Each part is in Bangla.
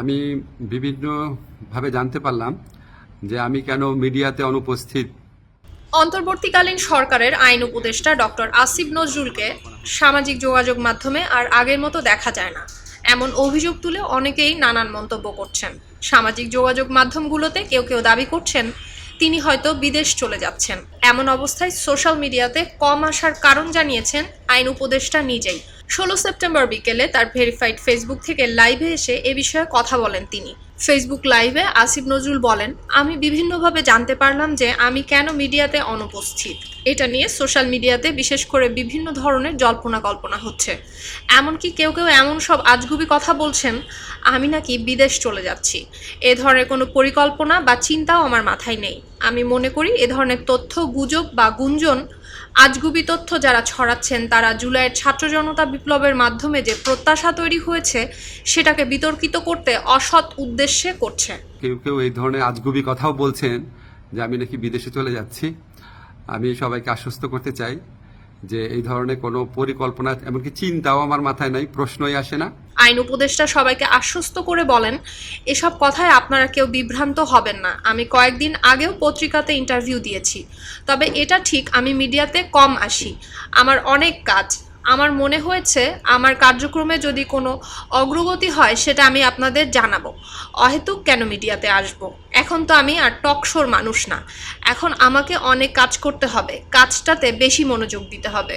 আমি বিভিন্নভাবে জানতে পারলাম যে আমি কেন মিডিয়াতে অনুপস্থিত। অন্তর্বর্তীকালীন সরকারের আইন উপদেষ্টা ডক্টর আসিফ নজরুলকে সামাজিক যোগাযোগ মাধ্যমে আর আগের মতো দেখা যায় না। এমন অভিযোগ তুলে অনেকেই নানান মন্তব্য করছেন। সামাজিক যোগাযোগ মাধ্যমগুলোতে কেউ কেউ দাবি করছেন, তিনি হয়তো বিদেশ চলে যাচ্ছেন। এমন অবস্থায় সোশ্যাল মিডিয়াতে কম আসার কারণ জানিয়েছেন আইন উপদেষ্টা নিজেই। ষোলো সেপ্টেম্বর বিকেলে তার ভেরিফাইড ফেসবুক থেকে লাইভে এসে এ বিষয়ে কথা বলেন তিনি। ফেসবুক লাইভে আসিফ নজরুল বলেন, আমি বিভিন্নভাবে জানতে পারলাম যে আমি কেন মিডিয়াতে অনুপস্থিত। এটা নিয়ে সোশ্যাল মিডিয়াতে বিশেষ করে বিভিন্ন ধরনের জল্পনা কল্পনা হচ্ছে। এমনকি কেউ কেউ এমন সব আজগুবি কথা বলছেন, আমি নাকি বিদেশ চলে যাচ্ছি। এ ধরনের কোনো পরিকল্পনা বা চিন্তাও আমার মাথায় নেই। আমি মনে করি এ ধরনের তথ্য গুজব বা গুঞ্জন, আজগুবি তথ্য যারা ছড়াচ্ছেন, তারা জুলাইয়ের ছাত্র জনতা বিপ্লবের মাধ্যমে যে প্রত্যাশা তৈরি হয়েছে, সেটাকে বিতর্কিত করতে অসৎ উদ্দেশ্যে করছে। কেউ কেউ এই ধরনের আজগুবি কথাও বলছেন যে আমি নাকি বিদেশে চলে যাচ্ছি। আমি সবাইকে আশ্বস্ত করতে চাই যে এই ধরনের কোনো পরিকল্পনা এমনকি চিন্তাও আমার মাথায় নাই প্রশ্নই আসে না। আইন উপদেষ্টা সবাইকে আশ্বস্ত করে বলেন এসব কথায় আপনারা কেউ বিভ্রান্ত হবেন না। আমি কয়েকদিন আগেও পত্রিকাতে ইন্টারভিউ দিয়েছি। তবে এটা ঠিক আমি মিডিয়াতে কম আসি। আমার অনেক কাজ। আমার মনে হয়েছে আমার কার্যক্রমে যদি কোনো অগ্রগতি হয়, সেটা আমি আপনাদের জানাব। অহেতুক কেন মিডিয়াতে আসব। এখন তো আমি আর টকশোর মানুষ না। এখন আমাকে অনেক কাজ করতে হবে। কাজটাতে বেশি মনোযোগ দিতে হবে।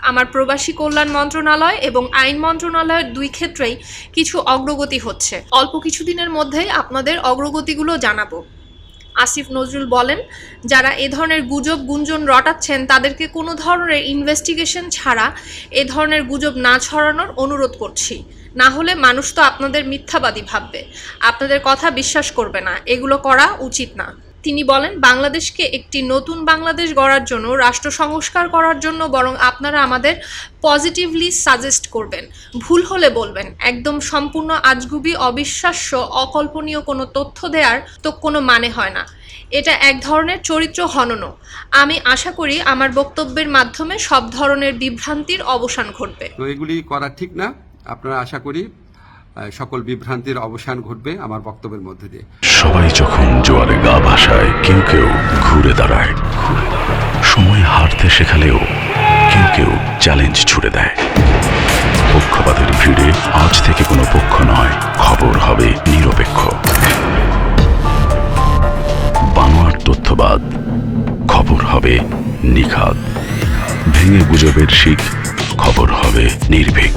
আমার প্রবাসী কল্যাণ মন্ত্রণালয় এবং আইন মন্ত্রণালয়ের দুই ক্ষেত্রেই কিছু অগ্রগতি হচ্ছে। অল্প কিছুদিনের মধ্যেই আপনাদের অগ্রগতিগুলো জানাব। আসিফ নজরুল বলেন, যারা এ ধরনের গুজব গুঞ্জন রটাচ্ছেন, তাদেরকে কোনো ধরনের ইনভেস্টিগেশন ছাড়া এ ধরনের গুজব না ছড়ানোর অনুরোধ করছি। না হলে মানুষ তো আপনাদের মিথ্যাবাদী ভাববে। আপনাদের কথা বিশ্বাস করবে না। এগুলো করা উচিত না। তিনি বলেন, বাংলাদেশকে একটি নতুন বাংলাদেশ গড়ার জন্য, রাষ্ট্র সংস্কার করার জন্য বরং আপনারা আমাদের পজিটিভলি সাজেস্ট করবেন। ভুল হলে বলবেন, একদম সম্পূর্ণ আজগুবি, অবিশ্বাস্য, অকল্পনীয় কোনো তথ্য দেওয়ার তো কোনো মানে হয় না। এটা এক ধরনের চরিত্র হননও। আমি আশা করি আমার বক্তব্যের মাধ্যমে সব ধরনের বিভ্রান্তির অবসান ঘটবে। তো এগুলি করা ঠিক না। আপনারা আশা করি সকল বিভ্রান্তির অবসান ঘটবে আমার বক্তব্যের মধ্যে দিয়ে। সবাই যখন জোয়ারে গা ভাসায়, কেউ কেউ ঘুরে দাঁড়ায়। সময় হারতে শেখালেও কেউ কেউ চ্যালেঞ্জ ছুড়ে দেয়। পক্ষপাতের ভিড়ে আজ থেকে কোনো পক্ষ নয়, খবর হবে নিরপেক্ষ। বানোয়ার তথ্যবাদ, খবর হবে নিখাদ। ভেঙে গুজবের শিখ, খবর হবে নির্ভীক।